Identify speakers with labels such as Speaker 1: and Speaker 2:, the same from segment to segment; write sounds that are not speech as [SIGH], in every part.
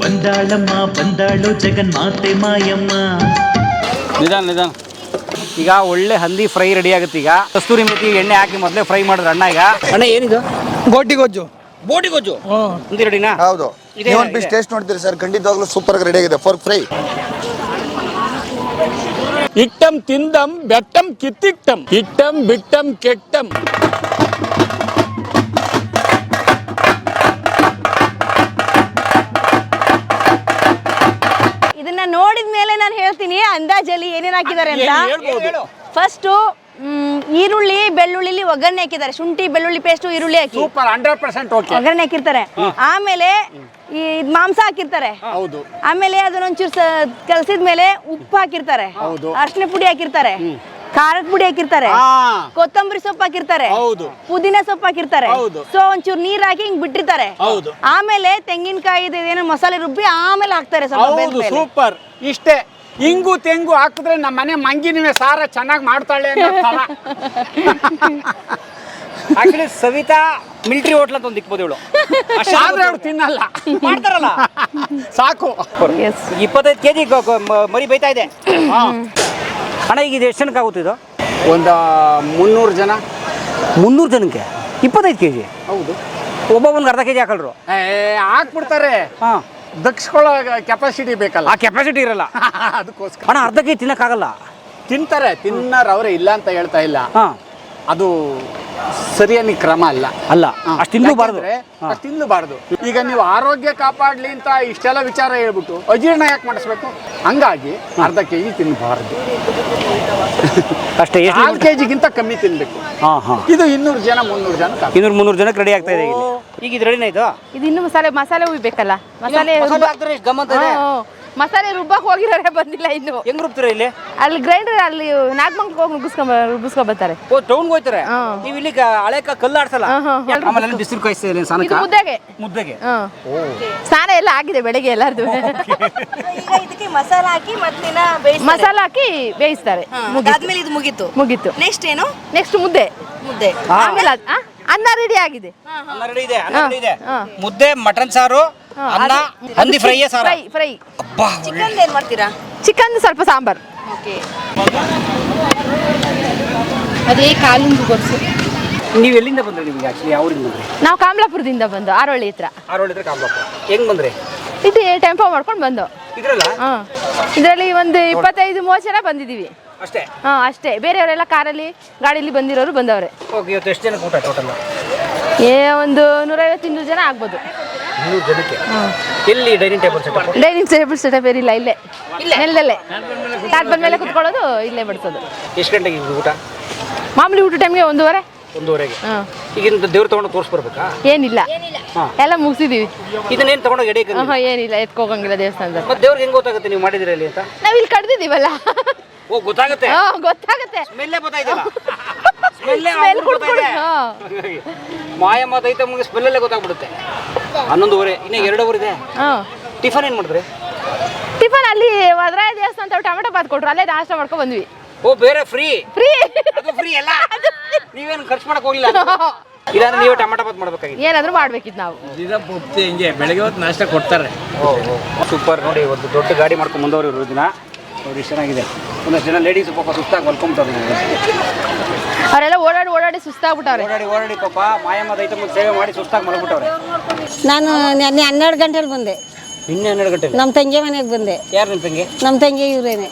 Speaker 1: ಬಂದಾಳಮ್ಮ ಬಂದಾಳು ಜಗನ್ಮಾತೆ ಮಾಯಮ್ಮ.
Speaker 2: ನಿಧಾನ ನಿಧಾನ. ಈಗ ಒಳ್ಳೆ ಹಂದಿ ಫ್ರೈ ರೆಡಿ ಆಗುತ್ತೆ ಈಗ. ಕಸ್ತೂರಿ ಮೆಥಿ ಎಣ್ಣೆ ಹಾಕಿ ಮೊದಲೇ ಫ್ರೈ ಮಾಡಿದ್ರೆ ಅಣ್ಣ ಈಗ? ಅಣ್ಣ ಏನಿದು?
Speaker 3: ಗೋಟಿ ಗೊಜ್ಜು
Speaker 2: ಬೋಟಿ ಗೊಜ್ಜು ಹಂದಿ ರೆಡಿನಾ
Speaker 4: ಹೌದು.
Speaker 2: ಇದೆ,
Speaker 4: ನೀವು ಒಂದು ಪೀಸ್ ಟೇಸ್ಟ್ ನೋಡ್ತೀರಿ ಸರ್. ಖಂಡಿತವಾಗ್ಲೂ ಸೂಪರ್ ಆಗಿ ರೆಡಿ ಆಗಿದೆ. ಫಾರ್ ಫ್ರೈ
Speaker 3: ಇಟ್ಟಂ ತಿಂದಂ ಬೆಟ್ಟಂ ಕಿತ್ತಿಟ್ಟಂ ಇಟ್ಟಂ ಬಿಟ್ಟಂ ಕೆಟ್ಟಂ.
Speaker 5: ಇದನ್ನ ನೋಡಿದ ಮೇಲೆ ನಾನು ಹೇಳ್ತೀನಿ ಅಂದಾಜಲ್ಲಿ ಏನೇನ್ ಹಾಕಿದ್ದಾರೆ ಅಂತ. ಫಸ್ಟ್ ಈರುಳ್ಳಿ ಬೆಳ್ಳುಳ್ಳಿ ಒಗ್ಗರಣೆ ಹಾಕಿದ್ದಾರೆ. ಶುಂಠಿ ಬೆಳ್ಳುಳ್ಳಿ ಪೇಸ್ಟ್ ಈರುಳ್ಳಿ ಹಾಕಿ.
Speaker 3: ಸೂಪರ್ ಹಂಡ್ರೆಡ್ ಪರ್ಸೆಂಟ್ ಓಕೆ
Speaker 5: ಒಗ್ಗರಣೆ ಹಾಕಿರ್ತಾರೆ. ಆಮೇಲೆ ಈ ಇದ್ ಮಾಂಸ ಹಾಕಿರ್ತಾರೆ.
Speaker 3: ಹೌದು.
Speaker 5: ಆಮೇಲೆ ಅದನ್ನೊಂಚೂರು ಕಲಸಿದ ಮೇಲೆ ಉಪ್ಪು ಹಾಕಿರ್ತಾರೆ. ಅರ್ಶಿನ ಪುಡಿ ಹಾಕಿರ್ತಾರೆ. ಖಾರದ ಪುಡಿ ಹಾಕಿರ್ತಾರೆ. ಕೊತ್ತಂಬರಿ ಸೊಪ್ಪು ಹಾಕಿರ್ತಾರೆ.
Speaker 3: ಹೌದು.
Speaker 5: ಪುದೀನ ಸೊಪ್ಪು ಹಾಕಿರ್ತಾರೆ.
Speaker 3: ಹೌದು.
Speaker 5: ಸೊ ಒಂಚೂರು ನೀರ್ ಹಾಕಿ ಹಿಂಗ್ ಬಿಟ್ಟಿರ್ತಾರೆ.
Speaker 3: ಹೌದು.
Speaker 5: ಆಮೇಲೆ ತೆಂಗಿನಕಾಯಿ ಏನೋ ಮಸಾಲೆ ರುಬ್ಬಿ ಆಮೇಲೆ ಹಾಕ್ತಾರೆ ಸ್ವಲ್ಪ
Speaker 3: ಹೌದು ಸೂಪರ್. ಇಷ್ಟೇ. ಇಂಗು ತೆಂಗು ಹಾಕಿದ್ರೆ ನಮ್ಮ ಮನೆ ಮಂಗಿನಿವೆ ಸಾರ ಚೆನ್ನಾಗಿ ಮಾಡ್ತಾಳೆ.
Speaker 2: ಆಕ್ಚುಲಿ ಸವಿತಾ ಮಿಲಿಟರಿ ಹೋಟ್ಲ್ ಅಂತ ಒಂದು ದಿಕ್ಬೋದು ಇವಳು.
Speaker 3: ಆದ್ರೆ ಅವ್ರು ತಿನ್ನಲ್ಲ.
Speaker 2: ಮಾಡ್ತಾರಲ್ಲ?
Speaker 3: ಸಾಕು.
Speaker 2: ಇಪ್ಪತ್ತೈದು ಕೆ ಜಿ ಮರಿ ಬೈತಾ ಇದೆ. ಅಣ್ಣ ಈಗ ಇದು ಎಷ್ಟು ಜನಕ್ಕೆ ಆಗುತ್ತೆ ಇದು?
Speaker 3: ಒಂದು ಮುನ್ನೂರು ಜನ.
Speaker 2: ಮುನ್ನೂರು ಜನಕ್ಕೆ? ಇಪ್ಪತ್ತೈದು ಕೆ ಜಿ
Speaker 3: ಹೌದು
Speaker 2: ಒಬ್ಬೊಬ್ಬನಿಗೆ ಅರ್ಧ ಕೆ ಜಿ ಹಾಕಲ್ರು?
Speaker 3: ಏ ಹಾಕ್ಬಿಡ್ತಾರೆ.
Speaker 2: ಹಾಂ.
Speaker 3: ದಕ್ಷಿಕೊಳ್ಳೋ ಕೆಪಾಸಿಟಿ ಬೇಕಲ್ಲ.
Speaker 2: ಆ ಕೆಪಾಸಿಟಿ ಇರಲ್ಲ. [LAUGHS]
Speaker 3: ಅದಕ್ಕೋಸ್ಕರ.
Speaker 2: ಅಣ್ಣ ಅರ್ಧ ಕೆ ಜಿ ತಿನ್ನಕ್ಕಾಗಲ್ಲ.
Speaker 3: ತಿಂತಾರೆ ತಿನ್ನೋರು ಅವರೇ ಇಲ್ಲ ಅಂತ ಹೇಳ್ತಾ ಇಲ್ಲ.
Speaker 2: ಹಾಂ.
Speaker 3: ಅದು ಸರಿಯಾಗಿ ಕ್ರಮ ಅಲ್ಲ.
Speaker 2: ಅಲ್ಲ ಅಷ್ಟು ತಿನ್ಲೂಬಾರ್ದು
Speaker 3: ಅಷ್ಟು ತಿನ್ನಬಾರ್ದು ಈಗ ನೀವು ಆರೋಗ್ಯ ಕಾಪಾಡ್ಲಿ ಅಂತ ಇಷ್ಟೆಲ್ಲ ವಿಚಾರ ಹೇಳ್ಬಿಟ್ಟು ಅಜೀರ್ಣ ಯಾಕೆ ಮಾಡಿಸ್ಬೇಕು? ಹಂಗಾಗಿ ಅರ್ಧ ಕೆ ಜಿ ತಿನ್ನಬಾರ್ದು
Speaker 2: ಅಷ್ಟೇ ಎಷ್ಟು
Speaker 3: ಆರು ಕೆ ಜಿಗಿಂತ ಕಮ್ಮಿ ತಿನ್ಬೇಕು.
Speaker 2: ಹಾಂ ಹಾಂ.
Speaker 3: ಇದು ಇನ್ನೂರು ಜನ ಮುನ್ನೂರು ಜನ.
Speaker 2: ಇನ್ನೂರು ಮುನ್ನೂರು ಜನಕ್ಕೆ ರೆಡಿ ಆಗ್ತಾ ಇದೆ ಈಗ ಇದು ರೆಡಿನ ಆಯ್ತು
Speaker 6: ಇದು? ಇನ್ನು ಮಸಾಲೆ ಮಸಾಲೆ ಹುಯ್ಬೇಕಲ್ಲ ಮಸಾಲೆ
Speaker 2: ಮಸಾಲೆ
Speaker 6: ಮಸಾಲೆ ರುಬ್ಬಕ್ ಹೋಗಿರೋರೆ ಬಂದಿಲ್ಲ ಇನ್ನು.
Speaker 2: ಹೆಂಗ್ ರುಬ್ತಾರೆ ಇಲ್ಲಿ?
Speaker 6: ಅಲ್ಲಿ ಗ್ರೈಂಡರ್ ಅಲ್ಲಿ ನಾಗಮಂಗ್ ಹೋಗಿ ರುಬ್ಬಿಸ್ಕೊಂಬ ರುಬ್ಬಿಸ್ಕೊಂಡ್ ಬರ್ತಾರೆ.
Speaker 2: ಓ ಟೌನ್ ಹೋಗ್ತಾರೆ
Speaker 6: ಹಾ.
Speaker 2: ನೀವು ಇಲ್ಲಿ ಹಳೆ ಕಲ್ಲು ಆಡ್ಸಲ್ಲ. ಆಮೇಲೆ ಅಲ್ಲಿ ಬಿಸಿಲು ಕಾಯಿಸ್ತಾ
Speaker 6: ಇದು
Speaker 2: ಸಾನಕ
Speaker 6: ಮುದ್ದೆಗೆ?
Speaker 2: ಮುದ್ದೆಗೆ
Speaker 6: ಸ್ನಾನ ಎಲ್ಲ ಆಗಿದೆ ಬೆಳಿಗ್ಗೆ ಎಲ್ಲಾರ್ದು.
Speaker 5: ಈಗ ಇದಕ್ಕೆ ಮಸಾಲ ಹಾಕಿ ಮತ್ತಿನ ಬೇಯಿಸ್ತಾರೆ.
Speaker 6: ಮಸಾಲ ಹಾಕಿ ಬೇಯಿಸ್ತಾರೆ.
Speaker 5: ಅದಾದ್ಮೇಲೆ ಇದು ಮುಗೀತು.
Speaker 6: ಮುಗೀತು.
Speaker 5: ನೆಕ್ಸ್ಟ್ ಏನು?
Speaker 6: ನೆಕ್ಸ್ಟ್ ಮುದ್ದೆ.
Speaker 5: ಮುದ್ದೆ.
Speaker 6: ಆಮೇಲೆ ಅದ್- ಆ, ಅನ್ನ ರೆಡಿ ಆಗಿದೆ.
Speaker 2: ಅನ್ನ ಇದೆ ಅನ್ನ ಇದೆ.
Speaker 6: ಹಾ.
Speaker 2: ಮುದ್ದೆ ಮಟನ್ ಸಾರು ಅನ್ನ
Speaker 6: ಅದು-
Speaker 2: ಹಂದಿ ಫ್ರೈ ಸಾರ.
Speaker 6: Fry fry.
Speaker 5: ಚಿಕನ್ ಏನ್ ಮಾಡ್ತೀರಾ?
Speaker 6: ಚಿಕನ್ ಸ್ವಲ್ಪ ಸಾಂಬಾರ್.
Speaker 5: ಓಕೆ.
Speaker 6: ಅದೇ ಕಾಲಿಂದು ಗೊರ್ಸು.
Speaker 2: ನೀವು ಎಲ್ಲಿಂದ ಬಂದ್ರಿ ನಿಮಗೆ ಆಕ್ಚುಲಿ ಯಾವ ಊರಿಂದ ಬಂದ್ರಿ?
Speaker 6: ನಾವು ಕಾಮ್ಲಾಪುರದಿಂದ ಬಂದು ಆರೋಳಿ ಹತ್ರ.
Speaker 2: ಆರೋಳಿ ಹತ್ರ ಕಾಮ್ಲಾಪುರ. ಹೆಂಗ್ ಬಂದ್ರಿ?
Speaker 6: ಇದು ಟೆಂಪೋ ಮಾಡ್ಕೊಂಡು ಬಂದು.
Speaker 2: ಇದ್ರಲ್ಲ?
Speaker 6: ಹಾ. ಇದರಲ್ಲಿ ಒಂದು ಇಪ್ಪತ್ತೈದು ಮೂವತ್ತು ಜನ ಬಂದಿದ್ದೀವಿ
Speaker 2: ಅಷ್ಟೇ?
Speaker 6: ಹಾ ಅಷ್ಟೇ. ಬೇರೆಯವರೆಲ್ಲ ಕಾರಲ್ಲಿ ಗಾಡಿಲಿ ಬಂದಿರೋರು ಬಂದವ್ರೆ.
Speaker 2: ಓಕೆ ಇವತ್ತು ಎಷ್ಟು ಜನ ಊಟ ಟೋಟಲ್
Speaker 6: ಏ ಒಂದು ನೂರೈವತ್ತು ಇನ್ನೂರು ಜನ ಆಗ್ಬೋದು.
Speaker 2: ಇನ್ನೂರು ಜನಕ್ಕೆ. ಎಲ್ಲಿ dining table setup
Speaker 6: dining table setup ಇಲ್ಲ. ಇಲ್ಲೇ. ನೆಲದಲ್ಲೇ ತಾಟ್ ಬಂದ್ಮೇಲೆ ಕುತ್ಕೊಳ್ಳೋದು ಇಲ್ಲೇ ಬಡಿಸೋದು.
Speaker 2: ಎಷ್ಟು ಗಂಟೆಗೆ ಇದು ಊಟ?
Speaker 6: ಮಾಮೂಲಿ ಊಟ ಟೈಮ್ಗೆ ಒಂದೂವರೆ.
Speaker 2: ಒಂದೂವರೆಗೆ.
Speaker 6: ಹಾಂ.
Speaker 2: ಈಗಿನ ದೇವ್ರು ತಗೊಂಡು ತೋರಿಸ್ಬರ್ಬೇಕಾ?
Speaker 6: ಏನಿಲ್ಲ. ಎಲ್ಲ ಮುಗಿಸಿದೀವಿ.
Speaker 2: ಇದನ್ನೇನು ತಗೊಂಡೋಗಿ ಎಡೆ
Speaker 6: ಹಾಂ ಏನಿಲ್ಲ ಎತ್ಕೋಗಂಗಿಲ್ಲ ದೇವಸ್ಥಾನದ
Speaker 2: ಮತ್ತೆ ದೇವ್ರಿಗೆ ಹೆಂಗೆ ಗೊತ್ತಾಗುತ್ತೆ ನೀವು ಮಾಡಿದಿರ ಇಲ್ಲಿ ಅಂತ?
Speaker 6: ನಾವು ಇಲ್ಲಿ ಕಡ್ದಿದ್ದೀವಲ್ಲ.
Speaker 2: ಓ ಗೊತ್ತಾಗುತ್ತೆ?
Speaker 6: ಹಾ ಗೊತ್ತಾಗುತ್ತೆ.
Speaker 2: ಸ್ಮೆಲ್ಲೇ ಗೊತ್ತಾಯ್ತಲ್ಲ? ಸ್ಮೆಲ್ಲೇ ಮಾತೈತೆ ಮುಗಿಸ್ ಸ್ಮೆಲ್ಲಲ್ಲೇ ಗೊತ್ತಾಗ್ಬಿಡುತ್ತೆ. ಹನ್ನೊಂದುವರೆ ಇನ್ನು ಎರಡೂವರೆ ಇದೆ
Speaker 6: ಹಾಂ.
Speaker 2: ಟಿಫನ್ ಏನು ಮಾಡಿದ್ರಿ?
Speaker 6: ಟಿಫನ್ ಅಲ್ಲಿ ವದ್ರಾಯ ದೇವಸ್ಥಾನ ಅಂತ ಟೊಮೆಟೊ ಬಾತ್ ಕೊಟ್ರು ಅಲ್ಲೇ ನಾಷ್ಟ ಮಾಡ್ಕೊಂಡು ಬಂದ್ವಿ.
Speaker 2: ಓ ಬೇರೆ ಫ್ರೀ
Speaker 6: ಫ್ರೀ
Speaker 2: ಅದು ಫ್ರೀ ಅಲ್ಲ? [LAUGHS] ನೀವೇನು ಖರ್ಚು ಮಾಡಕ್ ಹೋಗಿಲ್ಲ [LAUGHS] ಇಲ್ಲಾಂದ್ರೆ ನೀವು ಟೊಮೆಟೊ ಬಾತ್ ಮಾಡ್ಬೇಕಾಗಿತ್ತು.
Speaker 6: ಏನಾದ್ರೂ ಮಾಡ್ಬೇಕಿತ್ತು ನಾವು.
Speaker 3: ಹಿಂಗೆ ಬೆಳಗ್ಗೆ ಹೊತ್ತು ನಾಷ್ಟ ಕೊಡ್ತಾರೆ.
Speaker 2: ಸೂಪರ್ ನೋಡಿ ಒಂದು ದೊಡ್ಡ ಗಾಡಿ ಮಾಡ್ಕೊಂಡು ಬಂದವರು ಇವರು ದಿನ. ಅವ್ರು ಇಷ್ಟು ಚೆನ್ನಾಗಿದೆ. ಒಂದಷ್ಟು ಜನ ಲೇಡೀಸ್ ಪಾಪ ಸುಸ್ತಾಗಿ ಮಲ್ಕೊಂಬಿಟ್ಟವ್ರು
Speaker 6: ಅವರೆಲ್ಲ ಓಡಾಡಿ ಓಡಾಡಿ ಸುಸ್ತಾಗ್ಬಿಟ್ಟವ್ರೆ.
Speaker 2: ಓಡಾಡಿ ಓಡಾಡಿ ಪಾಪ ಮಾಯಮ್ಮ ದೈತ ಮುಂದೆ ಸೇವೆ ಮಾಡಿ ಸುಸ್ತಾಗಿ ಮಲ್ಬಿಟ್ಟವ್ರೆ
Speaker 7: ನಾನು ನೆನ್ನೆ ಹನ್ನೆರಡು ಗಂಟೆಲಿ ಬಂದೆ.
Speaker 2: ಇನ್ನೇ ಹನ್ನೆರಡು ಗಂಟೆ
Speaker 7: ನಮ್ಮ ತಂಗಿ ಮನೆಗೆ ಬಂದೆ.
Speaker 2: ಯಾರು ನಿಮ್ಮ ತಂಗಿ?
Speaker 7: ನಮ್ಮ ತಂಗಿ ಇವರೇನೆ.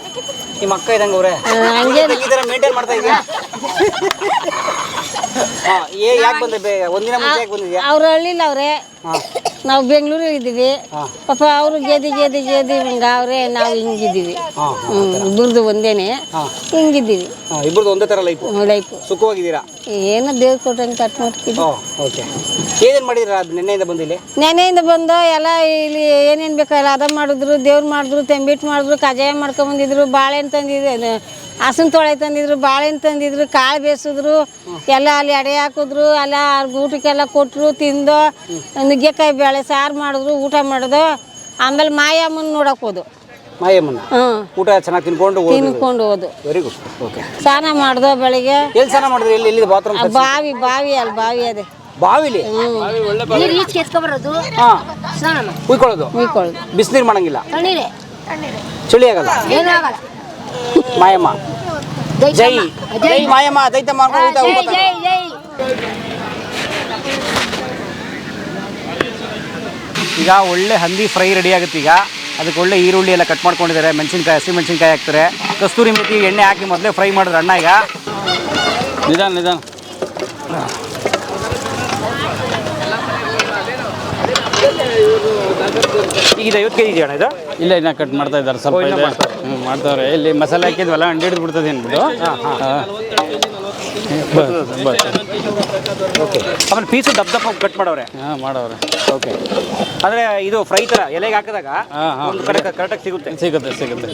Speaker 2: ನಿಮ್ಮ ಅಕ್ಕ ಇದಂಗೆ ಅವರೇ
Speaker 7: ಹಂಗೆ
Speaker 2: ಮೇಂಟೈನ್ ಮಾಡ್ತಾ ಇದೆಯಾ? [LAUGHS] ಹಾ ಏ ಯಾಕೆ ಬಂದೆ ಬೇ? ಒಂದಿನ ಮುಂಚೆ ಯಾಕೆ ಬಂದಿದ್ಯಾ?
Speaker 7: ಅವ್ರು ಹಳ್ಳಿಲ್ಲ ಅವ್ರೆ ನಾವು ಬೆಂಗಳೂರಲ್ಲಿ ಇದ್ದೀವಿ. ಪಾಪ ಅವರು ಗೇದಿ ಗೇದಿ ಗೇದಿ ಹಿಂಗ ಅವ್ರೆ ನಾವು ಹಿಂಗಿದ್ದೀವಿ. ಇಬ್ಬರದು ಒಂದೇನೆ. ಹಿಂಗಿದ್ದೀವಿ.
Speaker 2: ಇಬ್ಬರದು ಒಂದೇ ಥರ ಲೈಫ್
Speaker 7: ಲೈಫ್
Speaker 2: ಸುಖವಾಗಿದ್ದೀರಾ?
Speaker 7: ಏನೋ ದೇವ್ರು ಕೊಟ್ಟಂಗೆ ಕಟ್ ಮಾಡ್ತಿದ್ವಿ
Speaker 2: ಓಕೆ ಏನೇನು ಮಾಡಿದ್ರ ಅದು ನಿನ್ನೆಯಿಂದ ಬಂದಿಲ್ಲಿ
Speaker 7: ನೆನೆಯಿಂದ ಬಂದು ಎಲ್ಲ ಇಲ್ಲಿ ಏನೇನು ಬೇಕಲ್ಲ ಅದ ಮಾಡಿದ್ರು ದೇವ್ರು ಮಾಡಿದ್ರು ತೆಂಬಿಟ್ಟು ಮಾಡಿದ್ರು ಕಜಾಯ ಮಾಡ್ಕೊಂಬಂದಿದ್ರು ಬಾಳೆಹಣ್ಣು ತಂದಿದ್ರು ಹಸನ್ ತೊಳೆ ತಂದಿದ್ರು ಬಾಳೆಹಣ್ಣು ತಂದಿದ್ರು ಕಾಳು ಬೇಯಿಸಿದ್ರು ಎಲ್ಲ ಅಲ್ಲಿ ಎಡೆ ಹಾಕಿದ್ರು ಎಲ್ಲ ಊಟಕ್ಕೆಲ್ಲ ಕೊಟ್ಟರು ತಿಂದು ನುಗ್ಗೆಕಾಯಿ ಬೇಳೆ ಸಾರು ಮಾಡಿದ್ರು ಊಟ ಮಾಡಿದ್ರು. ಆಮೇಲೆ ಮಾಯಮ್ಮನ ನೋಡಕ್ಕೆ ಹೋದು
Speaker 2: ಮಾಯಮ್ಮನ? ಊಟ ಚೆನ್ನಾಗಿ ತಿನ್ಕೊಂಡು
Speaker 7: ತಿನ್ಕೊಂಡು ಹೋದು
Speaker 2: ವೆರಿ ಗುಡ್ ಓಕೆ
Speaker 7: ಸ್ನಾನ ಮಾಡ್ದೋ ಬೆಳಿಗ್ಗೆ.
Speaker 2: ಎಲ್ಲಿ ಸ್ನಾನ ಮಾಡಿದ್ರಿ? ಎಲ್ಲಿ ಎಲ್ಲಿ ಬಾತ್ರೂಮ್
Speaker 7: ಬಾವಿ ಬಾವಿ ಅಲ್ಲಿ ಬಾವಿ ಅದೇ.
Speaker 2: ಬಾವಿಲಿ?
Speaker 8: ನೀರು ಈಚೆ ಎತ್ಕೊಬರೋದು?
Speaker 2: ಹಾ.
Speaker 8: ಸ್ನಾನ ಮಾಡಿ
Speaker 2: ಉಯ್ಕೊಳ್ಳೋದು
Speaker 7: ಉಯ್ಕೊಳ್ಳೋದು
Speaker 2: ಬಿಸಿನೀರು ಮಾಡಂಗಿಲ್ಲ? ಚಳಿ ಆಗಲ್ಲ?
Speaker 8: ಏನೂ ಆಗಲ್ಲ
Speaker 2: ಮಾಯಮ್ಮ ಜೈ
Speaker 8: ದೈತಮ್ಮ.
Speaker 2: ಜೈ ಮಾಯಮ್ಮ ದೈತಮ್ಮ
Speaker 8: ಹಾ,
Speaker 2: ಅನ್ಕೊಂಡು ಊಟ
Speaker 8: ಜೈ
Speaker 2: ಊಟ.
Speaker 8: ಜೈ ಜೈ
Speaker 2: ಈಗ ಒಳ್ಳೆ ಹಂದಿ ಫ್ರೈ ರೆಡಿ ಆಗುತ್ತೆ ಈಗ ಅದಕ್ಕೆ ಒಳ್ಳೆ ಈರುಳ್ಳಿ ಎಲ್ಲ ಕಟ್ ಮಾಡ್ಕೊಂಡಿದ್ದಾರೆ ಮೆಣಸಿನ್ಕಾಯಿ ಹಸಿ ಮೆಣಸಿನ್ಕಾಯಿ ಹಾಕ್ತಾರೆ. ಕಸ್ತೂರಿ ಮೆಥಿ ಎಣ್ಣೆ ಹಾಕಿ ಮೊದಲೇ ಫ್ರೈ ಮಾಡಿದ್ರು ಅಣ್ಣ ಈಗ. ನಿಧಾನ ನಿಧಾನ. ಈಗ ಇದು ಐವತ್ತು ಕೆ ಜಿ ಅಣ್ಣ ಇದು?
Speaker 9: ಇಲ್ಲ ಇನ್ನ ಕಟ್ ಮಾಡ್ತಾ ಇದ್ದಾರೆ. ಸ್ವಲ್ಪ ಇದೆ. ಹ್ಮ್, ಮಾಡ್ತಾವ್ರೆ. ಇಲ್ಲಿ ಮಸಾಲೆ ಹಾಕಿದ್ವಲ್ಲ ಅಂಡಿ ಹಿಡಿದು ಬಿಡ್ತದೆ ಅಂದ್ಬಿಟ್ಟು
Speaker 2: ಆಮೇಲೆ ಪೀಸು ದಪ್ಪ ದಪ್ಪ ಕಟ್ ಮಾಡವ್ರೆ.
Speaker 9: ಹಾಂ ಮಾಡವ್ರೆ.
Speaker 2: ಓಕೆ ಆದರೆ ಇದು ಫ್ರೈ ಥರ ಎಲೆಗೆ ಹಾಕಿದಾಗ
Speaker 9: ಹಾ, ಹಾ.
Speaker 2: ಒಂದು ಕಡೆ ಕರೆಕ್ಟಾಗಿ ಸಿಗುತ್ತೆ.
Speaker 9: ಸಿಗುತ್ತೆ ಸಿಗುತ್ತೆ.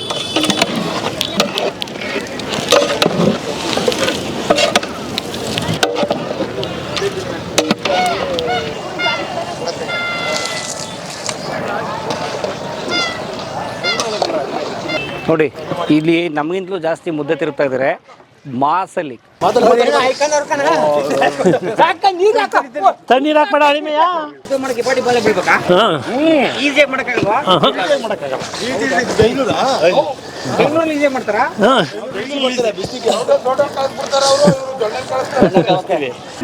Speaker 2: ನೋಡಿ ಇಲ್ಲಿ ನಮಗಿಂತಲೂ ಜಾಸ್ತಿ ಮುದ್ದೆ ತಿರುಗ್ತಾ ಇದ್ದಾರೆ ಮಾಸಲ್ಲಿ.
Speaker 1: ತಣ್ಣೀರ್ ಹಾಕ್ಬೇಡ ಅಳಿಮೆಯ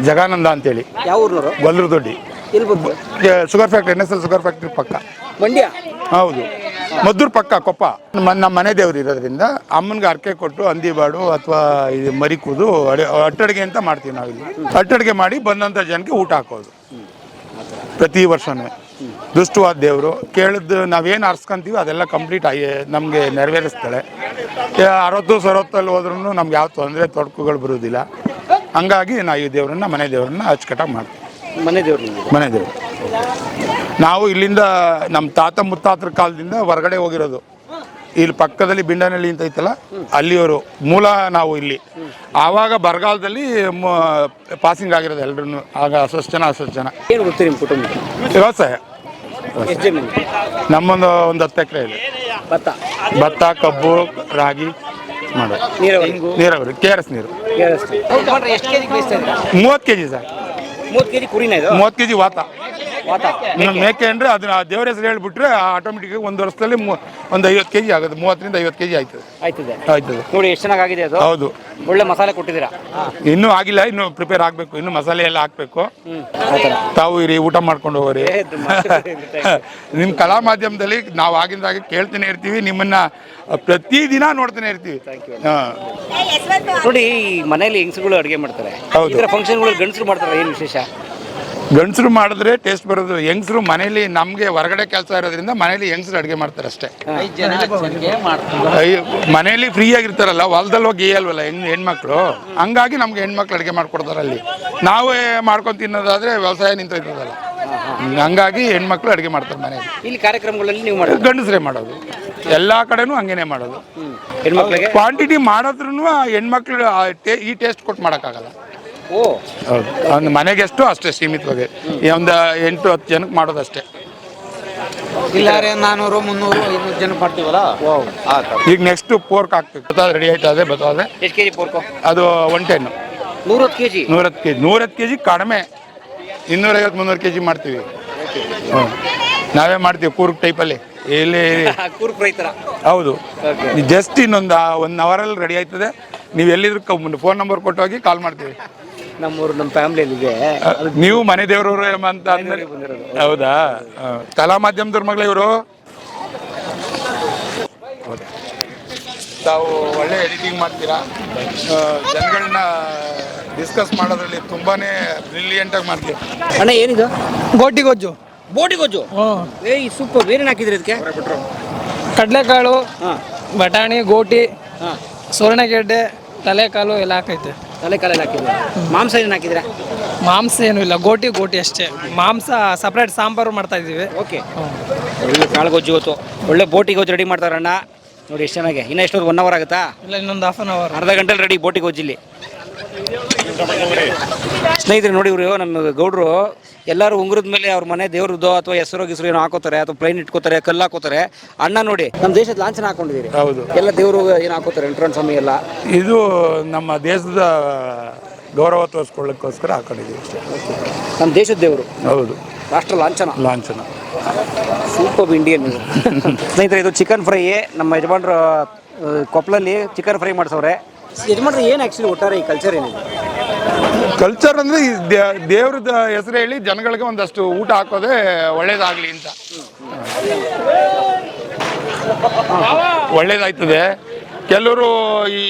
Speaker 10: ಜಗಾನಂದ ಅಂತೇಳಿ.
Speaker 2: ಯಾವ ಊರ್ನವರು?
Speaker 10: ಗೊಲ್ಲರು ದೊಡ್ಡಿ
Speaker 2: ಎಲ್ಲಿ ಬಂದು?
Speaker 10: Sugar factory N S L sugar factory ಪಕ್ಕ.
Speaker 2: ಮಂಡ್ಯ?
Speaker 10: ಹೌದು. ಮದ್ದೂರು ಪಕ್ಕ ಕೊಪ್ಪ. ನಮ್ಮ ನಮ್ಮ ಮನೆ ದೇವ್ರು ಇರೋದ್ರಿಂದ ಅಮ್ಮನಿಗೆ ಅರ್ಕೆ ಕೊಟ್ಟು ಹಂದಿಬಾಡು ಅಥವಾ ಇದು ಮರಿ ಕೂದು ಅಡಿ ಅಟ್ಟಡಿಗೆ ಅಂತ ಮಾಡ್ತೀವಿ ನಾವಿಲ್ಲಿ. ಅಟ್ಟಡಿಗೆ ಮಾಡಿ ಬಂದಂಥ ಜನಕ್ಕೆ ಊಟ ಹಾಕೋದು. ಪ್ರತಿ ವರ್ಷನೂ. ದುಷ್ಟವಾದ ದೇವರು. ಕೇಳಿದ್ದು ನಾವೇನು ಅರ್ಸ್ಕೊಂತೀವಿ ಅದೆಲ್ಲ ಕಂಪ್ಲೀಟ್ ಆಗಿ ನಮಗೆ ನೆರವೇರಿಸ್ತಾಳೆ. ಏ, ಅರವತ್ತು ಸರವತ್ತಲ್ಲಿ ಹೋದ್ರೂ ನಮ್ಗೆ ಯಾವ ತೊಂದರೆ ತೊಡಕುಗಳು ಬರೋದಿಲ್ಲ ಹಂಗಾಗಿ ನಾವು ಈ ದೇವ್ರನ್ನ ಮನೆ ದೇವ್ರನ್ನ ಅಚ್ಚುಕಟ್ಟಾಗಿ ಮಾಡ್ತೀವಿ.
Speaker 2: ಮನೆ ದೇವ್ರು ನಿಮ್ದು.
Speaker 10: ಮನೆ ದೇವರು. ನಾವು ಇಲ್ಲಿಂದ ನಮ್ಮ ತಾತ ಮುತ್ತಾತರ ಕಾಲದಿಂದ ಹೊರಗಡೆ ಹೋಗಿರೋದು. ಇಲ್ಲಿ ಪಕ್ಕದಲ್ಲಿ ಬಿಂಡನಹಳ್ಳಿ ಅಂತ ಐತಲ್ಲ ಅಲ್ಲಿಯವರು ಮೂಲ ನಾವು ಇಲ್ಲಿ. ಆವಾಗ ಬರಗಾಲದಲ್ಲಿ ಪಾಸಿಂಗ್ ಆಗಿರೋದು ಎಲ್ಲರೂ ಆಗ ಅಷ್ಟು ಜನ ಅಷ್ಟು ಜನ.
Speaker 2: ಏನು ಗೊತ್ತು ನಿಮ್ಮ ಕುಟುಂಬ?
Speaker 10: ವ್ಯವಸಾಯ. ನಮ್ಮೊಂದು ಒಂದು ಹತ್ತು ಎಕರೆ ಇದೆ.
Speaker 2: ಭತ್ತ?
Speaker 10: ಭತ್ತ ಕಬ್ಬು ರಾಗಿ ಮಾಡೋದು.
Speaker 2: ನೀರಾವರಿ?
Speaker 10: ನೀರಾವರಿ ಕೆ ಆರ್ ಎಸ್ ನೀರು. ಮೂವತ್ತು ಕೆ ಜಿ ಸರ್.
Speaker 2: ಮೂವತ್ತು ಕೆ ಜಿ ಕುರಿನ ಇದು?
Speaker 10: ಮೂವತ್ತು ಕೆ ಜಿ ವಾತ. ಮೇಕೆ. ಅಂದ್ರೆ ಅದನ್ನ ದೇವ್ರ ಹೆಸರು ಹೇಳ್ಬಿಟ್ರೆ ಆಟೋಮೆಟಿಕ್ ಒಂದು ವರ್ಷದಲ್ಲಿ ಮೂ- ಒಂದು ಐವತ್ತು ಕೆಜಿ ಆಗುತ್ತೆ. ಆಗೋದು ಮೂವತ್ತರಿಂದ ಐವತ್ತು ಕೆಜಿ ಆಯ್ತದೆ.
Speaker 2: ಆಯ್ತದೆ.
Speaker 10: ಆಯ್ತದೆ.
Speaker 2: ನೋಡಿ ಎಷ್ಟು ಚೆನ್ನಾಗಿದೆ ಅದು?
Speaker 10: ಹೌದು.
Speaker 2: ಒಳ್ಳೆ ಮಸಾಲೆ ಕೊಟ್ಟಿದ್ದೀರಾ?
Speaker 10: ಇನ್ನೂ ಆಗಿಲ್ಲ ಇನ್ನು ಪ್ರಿಪೇರ್ ಆಗಬೇಕು. ಇನ್ನು ಮಸಾಲೆ ಎಲ್ಲ ಹಾಕ್ಬೇಕು.
Speaker 2: ಆ ಥರ.
Speaker 10: ತಾವು ಇರಿ ಊಟ ಮಾಡ್ಕೊಂಡು ಹೋಗ್ರಿ. [LAUGHS] ನಿಮ್ಮ ಕಲಾ ಮಾಧ್ಯಮದಲ್ಲಿ ನಾವು ಆಗಿಂದಾಗ ಕೇಳ್ತಾನೆ ಇರ್ತೀವಿ ನಿಮ್ಮನ್ನ ಪ್ರತಿದಿನ ನೋಡ್ತಾನೆ ಇರ್ತೀವಿ. ಹಾಂ.
Speaker 2: ನೋಡಿ ಈ ಮನೇಲಿ ಹೆಂಗಸುಗಳು ಅಡುಗೆ ಮಾಡ್ತಾರೆ?
Speaker 10: ಹೌದು.
Speaker 2: ಈ ಥರ ಫಂಕ್ಷನ್ಗಳು ಗಂಡಸರು ಮಾಡ್ತಾರೆ ಏನು ವಿಶೇಷ?
Speaker 10: ಗಂಡಸರು ಮಾಡಿದ್ರೆ ಟೇಸ್ಟ್ ಬರೋದು. ಹೆಂಗಸರು ಮನೇಲಿ ನಮಗೆ ಹೊರಗಡೆ ಕೆಲಸ ಇರೋದ್ರಿಂದ ಮನೇಲಿ ಹೆಂಗಸರು ಅಡುಗೆ ಮಾಡ್ತಾರೆ ಅಷ್ಟೇ. ಅಯ್ಯೋ, ಮನೇಲಿ ಫ್ರೀ ಆಗಿರ್ತಾರಲ್ಲ ಹೊಲದಲ್ಲಿ ಹೋಗಿ ಅಲ್ವಲ್ಲ ಹೆಣ್ ಹೆಣ್ಮಕ್ಳು? ಹಂಗಾಗಿ ನಮ್ಗೆ ಹೆಣ್ಮಕ್ಳು ಅಡುಗೆ ಮಾಡ್ಕೊಡ್ತಾರೆ ಅಲ್ಲಿ. ನಾವೇ ಮಾಡ್ಕೊಂಡು ತಿನ್ನೋದಾದ್ರೆ ವ್ಯವಸಾಯ ನಿಂತೋಯ್ತದಲ್ಲ. ಹಂಗಾಗಿ ಹೆಣ್ಮಕ್ಳು ಅಡುಗೆ ಮಾಡ್ತಾರೆ ಮನೇಲಿ.
Speaker 2: ಇಲ್ಲಿ ಕಾರ್ಯಕ್ರಮಗಳಲ್ಲಿ ನೀವು ಮಾಡೋದು?
Speaker 10: ಗಂಡಸರೇ ಮಾಡೋದು. ಎಲ್ಲ ಕಡೆನೂ ಹಂಗೇನೆ ಮಾಡೋದು.
Speaker 2: ಹೆಣ್ಮಕ್ಳಿಗೆ?
Speaker 10: ಕ್ವಾಂಟಿಟಿ ಮಾಡಿದ್ರು ಹೆಣ್ಮಕ್ಳು ಆ ಟೇ- ಈ ಟೇಸ್ಟ್ ಕೊಟ್ಟು ಮಾಡೋಕ್ಕಾಗಲ್ಲ. ಹೌದು. ಒಂದು ಮನೆಗೆ ಎಷ್ಟು ಅಷ್ಟೇ ಸೀಮಿತವಾಗಿ. ಒಂದು ಎಂಟು ಹತ್ತು ಜನಕ್ಕೆ ಮಾಡೋದಷ್ಟೇ.
Speaker 9: ಇಲ್ಲಾರೆ ನಾನೂರು ಮುನ್ನೂರು ಐನೂರು ಜನ ಮಾಡ್ತೀವಲ್ಲ?
Speaker 10: ಈಗ ನೆಕ್ಸ್ಟ್ ಪೋರ್ಕ್ ಆಗ್ತದೆ ರೆಡಿ ಆಯ್ತದೆ ಬರ್ತದೆ
Speaker 2: ಎಷ್ಟು ಪೋರ್ಕು
Speaker 10: ಅದು ಒನ್ ಟೆನ್
Speaker 2: ನೂರತ್ತು ಕೆ ಜಿ
Speaker 10: ನೂರತ್ತು ಕೆ ಜಿ ನೂರತ್ತು ಕೆ ಜಿ ಕಡಿಮೆ. ಇನ್ನೂರೈವತ್ತು ಮುನ್ನೂರು ಕೆ ಜಿ ಮಾಡ್ತೀವಿ. ಹ್ಞೂ ನಾವೇ ಮಾಡ್ತೀವಿ ಕೂರ್ಗ್ ಟೈಪಲ್ಲಿ ಇಲ್ಲಿ [LAUGHS]
Speaker 2: ಕೂರ್ಗ್ ರೈತರ.
Speaker 10: ಹೌದು. ಜಸ್ಟ್ ಇನ್ನೊಂದು ಒನ್ ಅವರಲ್ಲಿ ರೆಡಿ ಆಯ್ತದೆ. ನೀವು ಎಲ್ಲಿದ್ರು ಫೋನ್ ನಂಬರ್ ಕೊಟ್ಟು ಹೋಗಿ ಕಾಲ್ ಮಾಡ್ತೀವಿ.
Speaker 2: ನಮ್ಮೂರು ನಮ್ಮ ಫ್ಯಾಮಿಲಿಯಲ್ಲಿ ಇದೆ
Speaker 10: ನೀವು ಮನೆ ದೇವ್ರವ್ರು ಅಂತ ಅಂದ್ರೆ ಹೌದಾ? ಕಲಾ ಮಾಧ್ಯಮದವ್ರ ಮಗಳ ಇವರು? ತಾವು ಒಳ್ಳೆ ಎಡಿಟಿಂಗ್ ಮಾಡ್ತೀರಾ? ಜನಗಳನ್ನ ಡಿಸ್ಕಸ್ ಮಾಡೋದ್ರಲ್ಲಿ ತುಂಬಾನೇ ಬ್ರಿಲಿಯಂಟ್ ಆಗಿ ಮಾಡ್ತೀರಾ.
Speaker 2: ಅಣ್ಣ ಏನಿದು?
Speaker 11: ಗೋಟಿ ಗೊಜ್ಜು
Speaker 2: ಬೋಟಿ ಗೊಜ್ಜು ಏ ಈ ಸೂಪರ್. ಏನೇನು ಹಾಕಿದ್ರಿ ಇದಕ್ಕೆ?
Speaker 11: ಕಡಲೆಕಾಳು
Speaker 2: ಹಾಂ.
Speaker 11: ಬಟಾಣಿ ಗೋಟಿ
Speaker 2: ಹಾಂ.
Speaker 11: ಸುವರ್ಣಗೆಡ್ಡೆ ತಲೆಕಾಲು ಎಲ್ಲ ಹಾಕೈತೆ.
Speaker 2: ತಲೆ ಹಾಕಿದ್ರು? ಹಾಕಿದ್ರೆ ಮಾಂಸ ಏನು ಹಾಕಿದ್ರೆ
Speaker 11: ಮಾಂಸ ಏನೂ ಇಲ್ಲ ಗೋಟಿ ಗೋಟಿ ಅಷ್ಟೇ. ಮಾಂಸ ಸಪ್ರೇಟ್ ಸಾಂಬಾರು ಮಾಡ್ತಾ ಇದ್ದೀವಿ.
Speaker 2: ಓಕೆ. ಒಳ್ಳೆ ಕಾಳು ಗೊಜ್ಜು ಗೊತ್ತು ಒಳ್ಳೆ ಬೋಟಿ ಗೊಜ್ಜು ರೆಡಿ ಮಾಡ್ತಾರಣ್ಣ ನೋಡಿ ಎಷ್ಟು ಚೆನ್ನಾಗಿ. ಇನ್ನೂ ಎಷ್ಟೊತ್ತು ಒನ್ ಅವರ್ ಆಗುತ್ತಾ?
Speaker 11: ಇಲ್ಲ ಇನ್ನೊಂದು ಹಾಫ್ ಅನ್ ಅವರ್
Speaker 2: ಅರ್ಧ ಗಂಟೆಲಿ ರೆಡಿ ಬೋಟಿ ಗೊಜ್ಜಿಲ್ಲಿ ಸ್ನೇಹಿತರೆ ನೋಡಿ ಇವರು ನಮ್ಮ ಗೌಡ್ರು ಎಲ್ಲರೂ ಉಂಗುರದ ಮೇಲೆ ಅವ್ರ ಮನೆ ದೇವ್ರದ್ದು ಅಥವಾ ಹೆಸರು ಗಿಸರು ಏನೋ ಹಾಕೋತಾರೆ ಅಥವಾ ಪ್ಲೈನ್ ಇಟ್ಕೋತಾರೆ ಕಲ್ಲು ಹಾಕೋತಾರೆ. ಅಣ್ಣ ನೋಡಿ ನಮ್ಮ ದೇಶದ ಲಾಂಛನ ಹಾಕೊಂಡಿದ್ದೀರಿ.
Speaker 10: ಹೌದು.
Speaker 2: ಎಲ್ಲ ದೇವರು ಏನು ಹಾಕೋತಾರೆ ಎಂಟ್ರನ್ ಸಮಯ ಎಲ್ಲ?
Speaker 10: ಇದು ನಮ್ಮ ದೇಶದ ಗೌರವ ತೋರಿಸ್ಕೊಳ್ಳೋಕ್ಕೋಸ್ಕರ ಹಾಕೊಂಡಿದ್ದೀವಿ ಅಷ್ಟೇ.
Speaker 2: ನಮ್ಮ ದೇಶದ ದೇವರು?
Speaker 10: ಹೌದು.
Speaker 2: ರಾಷ್ಟ್ರ ಲಾಂಛನ?
Speaker 10: ಲಾಂಛನ.
Speaker 2: ಸೂಪರ್ ಇಂಡಿಯನ್ ಸ್ನೇಹಿತರೆ ಇದು ಚಿಕನ್ ಫ್ರೈ ನಮ್ಮ ಯಜಮಾನ್ರು ಕೊಪ್ಪಲಲ್ಲಿ ಕೊಪ್ಪಳಲ್ಲಿ ಚಿಕನ್ ಫ್ರೈ ಮಾಡಿಸವ್ರೆ. ಯಜಮಾನ್ರು ಏನು ಆ್ಯಕ್ಚುಲಿ ಒಟ್ಟಾರೆ ಈ ಕಲ್ಚರ್ ಏನಿದೆ?
Speaker 10: ಕಲ್ಚರ್ ಅಂದರೆ ದೇವ್ರದ ಹೆಸರು ಹೇಳಿ ಜನಗಳಿಗೆ ಒಂದಷ್ಟು ಊಟ ಹಾಕೋದೇ ಒಳ್ಳೇದಾಗ್ಲಿ ಅಂತ. ಒಳ್ಳೇದಾಯ್ತದೆ. ಕೆಲವರು ಈ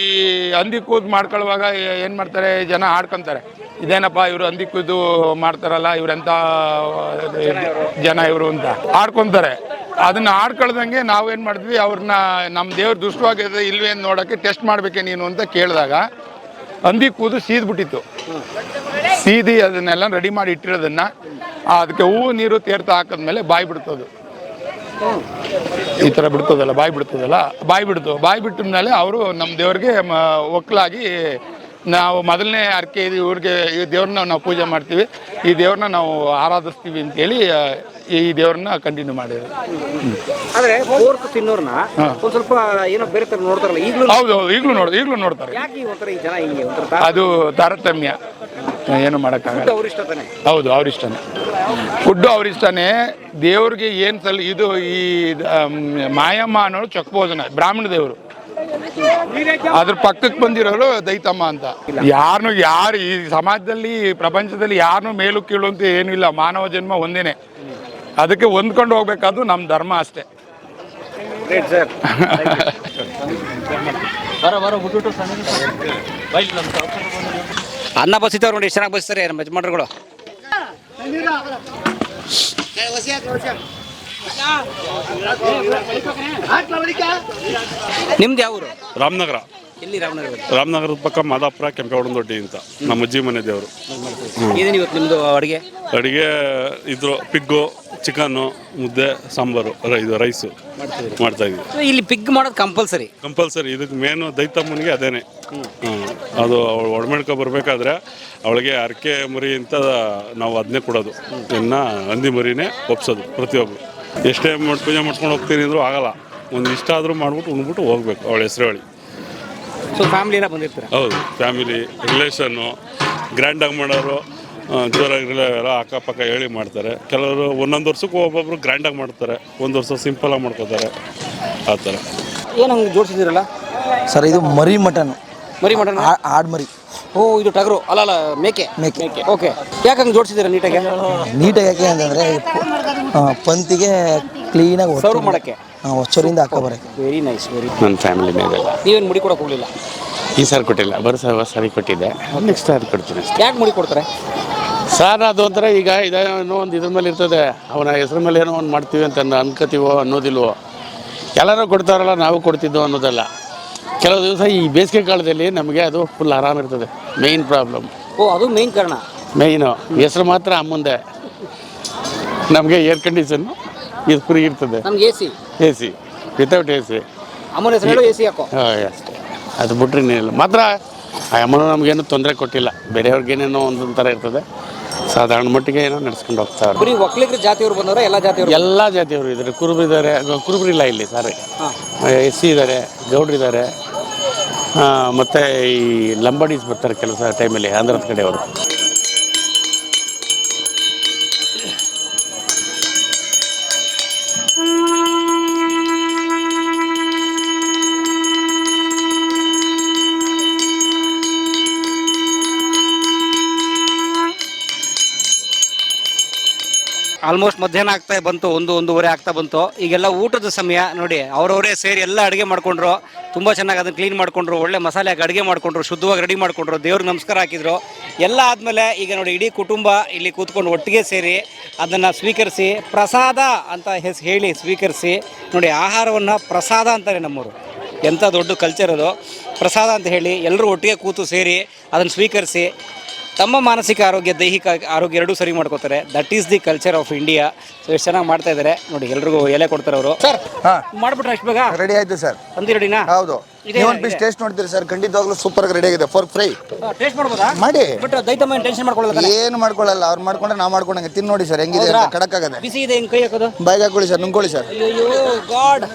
Speaker 10: ಹಂದಿ ಕೂದು ಮಾಡ್ಕೊಳ್ಳುವಾಗ ಏನು ಮಾಡ್ತಾರೆ, ಜನ ಆಡ್ಕೊಂತಾರೆ. ಇದೇನಪ್ಪ ಇವರು ಹಂದಿ ಕೂದು ಮಾಡ್ತಾರಲ್ಲ, ಇವ್ರೆಂತ, ಜನ ಇವರು ಅಂತ ಆಡ್ಕೊಂತಾರೆ. ಅದನ್ನ ಆಡ್ಕೊಳ್ದಂಗೆ ನಾವೇನು ಮಾಡ್ತೀವಿ, ಅವ್ರನ್ನ ನಮ್ಮ ದೇವ್ರ ದುಷ್ಟವಾಗಿದೆ ಇಲ್ವೇ ಅಂತ ನೋಡೋಕ್ಕೆ ಟೆಸ್ಟ್ ಮಾಡ್ಬೇಕೆ ನೀನು ಅಂತ ಕೇಳಿದಾಗ ಹಂದಿ ಕೂದು ಸೀದ್ಬಿಟ್ಟಿತ್ತು. ಸೀದಿ ಅದನ್ನೆಲ್ಲ ರೆಡಿ ಮಾಡಿ ಇಟ್ಟಿರೋದನ್ನ ಅದಕ್ಕೆ ಹೂವು, ನೀರು ತೀರ್ಥ ಹಾಕಿದ್ಮೇಲೆ ಬಾಯಿ ಬಿಡ್ತದು. ಈ ಥರ ಬಿಡ್ತದಲ್ಲ, ಬಾಯಿ ಬಿಡ್ತದಲ್ಲ, ಬಾಯಿ ಬಿಡ್ತು. ಬಾಯಿ ಬಿಟ್ಟ ಅವರು ನಮ್ಮ ದೇವ್ರಿಗೆ ಒಕ್ಕಲಾಗಿ ನಾವು ಮೊದಲನೇ ಅರ್ಕೆ ಇದು ಇವ್ರಿಗೆ ಈ ದೇವ್ರನ್ನ ನಾವು ಪೂಜೆ ಮಾಡ್ತೀವಿ. ಈ ದೇವ್ರನ್ನ ನಾವು ಆರಾಧಿಸ್ತೀವಿ ಅಂತೇಳಿ ಈ ದೇವ್ರನ್ನ ಕಂಟಿನ್ಯೂ ಮಾಡಿದ್ರು
Speaker 2: ಆದ್ರೆ ತಿನ್ನೋರ್ನ ಒಂದು ಸ್ವಲ್ಪ ಏನೋ ಬೇರೆ ತರ ನೋಡ್ತಾರಲ್ಲ ಈಗಲೂ
Speaker 10: ಹೌದು ಹೌದು ಈಗಲೂ ನೋಡ್ ಈಗಲೂ ನೋಡ್ತಾರೆ.
Speaker 2: ಯಾಕೆ ಈ ಒಂಥರ ಈ ಜನ ಹಿಂಗೆ ಒಂಥರ ತಾ-
Speaker 10: ಅದು ತಾರತಮ್ಯ. ಏನು ಮಾಡೋಕ್ಕಾಗಲ್ಲ.
Speaker 2: ಅವ್ರ ಇಷ್ಟ ತಾನೆ
Speaker 10: ಹೌದು ಅವರಿಷ್ಟನೇ ಫುಡ್ಡು ಅವ್ರಿಷ್ಟನೇ ದೇವ್ರಿಗೆ ಏನು ಸಲ್ ಇದು ಈ ಮಾಯಮ್ಮ ಮಾಯಮ್ಮ ಅನ್ನೋರು ಭೋಜನ ಬ್ರಾಹ್ಮಣ ದೇವರು ಅದ್ರ ಪಕ್ಕಕ್ಕೆ ಬಂದಿರೋರು ದೈತಮ್ಮ ಅಂತ. ಯಾರನ್ನು ಯಾರು ಈ ಸಮಾಜದಲ್ಲಿ ಪ್ರಪಂಚದಲ್ಲಿ ಯಾರನ್ನೂ ಮೇಲು ಕೀಳು ಅಂತ ಏನೂ ಇಲ್ಲ ಮಾನವ ಜನ್ಮ ಒಂದೇನೆ. ಅದಕ್ಕೆ ಹೊಂದ್ಕೊಂಡು ಹೋಗ್ಬೇಕಾದ್ರು ನಮ್ಮ ಧರ್ಮ ಅಷ್ಟೇ.
Speaker 2: ಗ್ರೇಟ್ ಸರ್ ಅನ್ನ ಬಸಿತವ್ರು ನೋಡಿ ಎಷ್ಟು ಚೆನ್ನಾಗಿ ಬಸ್ತಾರೆ ನಮ್ಮ ಯಜಮಾನ್ರುಗಳು. ನಿಮ್ದು ಯಾವ ಊರು?
Speaker 12: ರಾಮನಗರ.
Speaker 2: ಎಲ್ಲಿ ರಾಮನಗರ?
Speaker 12: ರಾಮನಗರದ ಪಕ್ಕ ಮಾದಾಪುರ ಕೆಂಪೇಗೌಡನದೊಡ್ಡಿ ಅಂತ. ನಮ್ಮ ಅಜ್ಜಿ ಮನೆ ದೇವರು.
Speaker 2: ಏನೇನು ಇವತ್ತು ನಿಮ್ಮದು ಅಡುಗೆ?
Speaker 12: ಅಡುಗೆ ಇದ್ರು ಪಿಗ್ಗು ಚಿಕನ್ನು ಮುದ್ದೆ ಸಾಂಬಾರು ರ- ಇದು ರೈಸು ಮಾಡ್ತಾ ಇದ್ವಿ
Speaker 2: ಇಲ್ಲಿ ಪಿಗ್ ಮಾಡೋದು ಕಂಪಲ್ಸರಿ
Speaker 12: ಕಂಪಲ್ಸರಿ ಇದಕ್ಕೆ ಮೇನು ದೈತಮ್ಮನಿಗೆ ಅದೇನೆ. ಹ್ಮ್. ಅದು ಅವಳು ಒಡಮೇಡ್ಕೊ ಬರಬೇಕಾದ್ರೆ ಅವಳಿಗೆ ಅರಕೆ ಮರಿ ಅಂತ ನಾವು ಅದನ್ನೇ ಕೊಡೋದು. ಇನ್ನು ಹಂದಿ ಮರಿನೇ ಒಪ್ಸೋದು ಪ್ರತಿಯೊಬ್ಬರು ಎಷ್ಟೇ ಮಾಡಿ ಪೂಜೆ ಮಾಡ್ಕೊಂಡು ಹೋಗ್ತೀನಿ ಅಂದರೂ ಆಗಲ್ಲ. ಒಂದು ಇಷ್ಟ ಆದರೂ ಮಾಡ್ಬಿಟ್ಟು ಉಣ್ಬಿಟ್ಟು ಹೋಗ್ಬೇಕು ಅವಳ ಹೆಸರು ಹೇಳಿ
Speaker 2: ಸೊ ಫ್ಯಾಮಿಲಿ ಎಲ್ಲ ಬಂದಿರ್ತೀರ?
Speaker 12: ಹೌದು ಫ್ಯಾಮಿಲಿ ರಿಲೇಷನ್ನು ಗ್ರ್ಯಾಂಡಾಗಿ ಮಾಡೋರು ಜೋರಾಗಿ ಎಲ್ಲ ಅಕ್ಕಪಕ್ಕ ಹೇಳಿ ಮಾಡ್ತಾರೆ. ಕೆಲವರು ಒಂದೊಂದು ವರ್ಷಕ್ಕೂ ಒಬ್ಬೊಬ್ರು ಗ್ರ್ಯಾಂಡಾಗಿ ಮಾಡ್ತಾರೆ. ಒಂದು ವರ್ಷ ಸಿಂಪಲಾಗಿ ಮಾಡ್ಕೋತಾರೆ. ಆ ಥರ.
Speaker 2: ಏನು ಜೋಡಿಸಿದ್ದೀರಲ್ಲ? ಜೋಡಿಸಿದಿರಲ್ಲ
Speaker 9: ಸರ್ ಇದು ಮರಿ ಮಟನ್.
Speaker 2: ಮರಿ ಮಟನ್?
Speaker 9: ಆಡ್ ಮರಿ.
Speaker 2: ಓ ಇದು ಟಗರು. ಅಲ್ಲ ಅಲ್ಲ ಮೇಕೆ.
Speaker 9: ಮೇಕೆ.
Speaker 2: ಓಕೆ. ಯಾಕೆ ಹಂಗೆ ಜೋಡಿಸಿದ್ದೀರಾ ನೀಟಾಗಿ?
Speaker 9: ನೀಟಾಗಿ ಯಾಕೆ ಅಂತಂದರೆ ಪಂತಿಗೆ ಕ್ಲೀನಾಗಿ
Speaker 2: ಸರ್ವ್ ಮಾಡೋಕ್ಕೆ?
Speaker 9: ಹೊಚ್ಚರಿಂದ ಹಾಕೋಬರಕ್ಕೆ
Speaker 2: ವೆರಿ ನೈಸ್ ವೆರಿ
Speaker 13: ನನ್ನ ಫ್ಯಾಮಿಲಿ ಮೇಲೆ.
Speaker 2: ನೀವೇನು ಮುಡಿ ಕೊಡಕ್ಕೆ ಹೋಗಲಿಲ್ಲ?
Speaker 13: ಈ ಸಾರಿ ಕೊಟ್ಟಿಲ್ಲ. ಬರೋ ಸಲ ಸಾರಿ ಕೊಟ್ಟಿದ್ದೆ. ನೆಕ್ಸ್ಟ್ ಸಾರಿ ಕೊಡ್ತೀನಿ
Speaker 2: ಯಾಕೆ ಮುಡಿ ಕೊಡ್ತಾರೆ?
Speaker 13: ಸರ್ ಅದು ಒಂಥರ ಈಗ ಇದೇನೋ ಒಂದು ಇದ್ರ ಮೇಲೆ ಇರ್ತದೆ. ಅವನ ಹೆಸರ ಮೇಲೆ ಏನೋ ಒಂದು ಮಾಡ್ತೀವಿ ಅಂತ ಅನ್- ಅನ್ಕೋತೀವೋ ಅನ್ನೋದಿಲ್ವೋ. ಎಲ್ಲರೂ ಕೊಡ್ತಾರಲ್ಲ ನಾವು ಕೊಡ್ತಿದ್ದೋ ಅನ್ನೋದಲ್ಲ. ಕೆಲವು ದಿವಸ ಈ ಬೇಸಿಗೆ ಕಾಲದಲ್ಲಿ ನಮಗೆ ಅದು ಫುಲ್ ಆರಾಮ ಇರ್ತದೆ. ಮೇಯ್ನ್ ಪ್ರಾಬ್ಲಮ್
Speaker 2: ಓ ಅದು ಮೇನ್ ಕಾರಣ.
Speaker 13: ಮೇಯ್ನು ಹೆಸರು ಮಾತ್ರ ಮುಂದೆ. ನಮಗೆ ಏರ್ ಕಂಡೀಷನ್ ಇದು ಫ್ರೀ ಇರ್ತದೆ.
Speaker 2: ನಮ್ಗೆ A C
Speaker 13: A C without A C
Speaker 2: ಅಮ್ಮನ ಹೆಸರು ಹೇಳು ಎ ಸಿ ಹಾಕೋ.
Speaker 13: ಅಷ್ಟೇ ಅದು ಬಿಟ್ರೆ ಇನ್ನೇನಿಲ್ಲ. ಮಾತ್ರ ಆ ಅಮ್ಮನ ನಮಗೇನು ತೊಂದರೆ ಕೊಟ್ಟಿಲ್ಲ. ಬೇರೆಯವ್ರಿಗೇನೇನೋ ಒಂದೊಂದು ಥರ ಇರ್ತದೆ. ಸಾಧಾರಣ ಮಟ್ಟಿಗೆ ಏನೋ ನಡ್ಸ್ಕೊಂಡು ಹೋಗ್ತಾರೆ
Speaker 2: ಬರೀ ಒಕ್ಕಲಿಗರ ಜಾತಿಯವರು ಬಂದವರ ಎಲ್ಲ ಜಾತಿಯವರು
Speaker 13: ಎಲ್ಲ ಜಾತಿಯವರು ಇದ್ದಾರೆ. ಕುರುಬರು ಇದ್ದಾರೆ ಕುರುಬರಿಲ್ಲ ಇಲ್ಲಿ ಸಾರಿ ಎಸ್ ಸಿ ಇದ್ದಾರೆ ಗೌಡ್ರು ಇದ್ದಾರೆ ಮತ್ತು ಈ ಲಂಬಾಣೀಸ್ ಬರ್ತಾರೆ ಕೆಲಸ ಟೈಮಲ್ಲಿ ಆಂಧ್ರದ ಕಡೆಯವರು.
Speaker 2: ಆಲ್ಮೋಸ್ಟ್ ಮಧ್ಯಾಹ್ನ ಆಗ್ತಾ ಬಂತು, ಒಂದು, ಒಂದೂವರೆ ಆಗ್ತಾ ಬಂತು. ಈಗೆಲ್ಲ ಊಟದ ಸಮಯ, ನೋಡಿ, ಅವರವರೇ ಸೇರಿ ಎಲ್ಲ ಅಡುಗೆ ಮಾಡ್ಕೊಂಡ್ರು, ತುಂಬ ಚೆನ್ನಾಗಿ ಅದನ್ನು ಕ್ಲೀನ್ ಮಾಡ್ಕೊಂಡ್ರು, ಒಳ್ಳೆ ಮಸಾಲೆ ಹಾಕಿ ಅಡುಗೆ ಮಾಡ್ಕೊಂಡ್ರು, ಶುದ್ಧವಾಗಿ ರೆಡಿ ಮಾಡ್ಕೊಂಡ್ರು ದೇವ್ರಿಗೆ ನಮಸ್ಕಾರ ಹಾಕಿದ್ರು. ಎಲ್ಲ ಆದಮೇಲೆ ಈಗ ನೋಡಿ, ಇಡೀ ಕುಟುಂಬ ಇಲ್ಲಿ ಕೂತ್ಕೊಂಡು ಒಟ್ಟಿಗೆ ಸೇರಿ ಅದನ್ನು ಸ್ವೀಕರಿಸಿ, ಪ್ರಸಾದ ಅಂತ ಹೆಸ್, ಹೇಳಿ ಸ್ವೀಕರಿಸಿ, ನೋಡಿ, ಆಹಾರವನ್ನು ಪ್ರಸಾದ ಅಂತಾರೆ ನಮ್ಮವರು ಎಂಥ ದೊಡ್ಡ ಕಲ್ಚರ್ ಅದು. ಪ್ರಸಾದ ಅಂತ ಹೇಳಿ ಎಲ್ಲರೂ ಒಟ್ಟಿಗೆ ಕೂತು ಸೇರಿ ಅದನ್ನು ಸ್ವೀಕರಿಸಿ ತಮ್ಮ ಮಾನಸಿಕ ಆರೋಗ್ಯ ದೈಹಿಕ ಆರೋಗ್ಯ ಎರಡೂ ಸರಿ ಮಾಡ್ಕೋತಾರೆ. That is the culture of India so ಎಷ್ಟು ಚೆನ್ನಾಗಿ ಮಾಡ್ತಾ ಇದ್ದಾರೆ ನೋಡಿ ಎಲ್ರಿಗೂ ಎಲೆ ಕೊಡ್ತಾರೆ ಅವರು. ಸರ್
Speaker 4: ಹಾಂ
Speaker 2: ಮಾಡ್ಬಿಟ್ರೆ ಅಷ್ಟು ಬೇಗ?
Speaker 4: ರೆಡಿ ಆಯ್ತು ಸರ್
Speaker 2: ಅಂದಿ ರೆಡಿನಾ
Speaker 4: ಹೌದು. ಒಂದು ಪೀಸ್ ಟೇಸ್ಟ್ ನೋಡ್ತೀರಿ ಸರ್. ಖಂಡಿತವಾಗ್ಲೂ ಸೂಪರ್ ಆಗಿ ರೆಡಿ ಆಗಿದೆ ಫೋರ್ ಫ್ರೈ
Speaker 2: ಟೇಸ್ಟ್ ಮಾಡ್ಬೋದಾ?
Speaker 4: ಮಾಡಿ.
Speaker 2: ಬಟ್ ದೈತಮ್ಮ ಟೆನ್ಷನ್ ಮಾಡ್ಕೊಳ್ಳೋದು
Speaker 4: ಏನು ಮಾಡ್ಕೊಳ್ಳಲ್ಲ. ಅವ್ರು ಮಾಡ್ಕೊಂಡ್ರೆ ನಾವು ಮಾಡ್ಕೊಂಡಂಗೆ ತಿನ್ ನೋಡಿ ಸರ್ ಹೆಂಗಿದೆ ಅಂತ ಖಡಕ್ ಆಗದೆ
Speaker 2: ಬಿಸಿ ಇದೆ ಹಿಂಗ್ ಕೈ ಹಾಕೋದು?
Speaker 4: ಬಾಯ್ಗೆ ಹಾಕೊಳ್ಳಿ ಸರ್ ನುಂಗ್ಕೊಳ್ಳಿ ಸರ್.
Speaker 2: ಅಯ್ಯೋ ಗಾಡ್.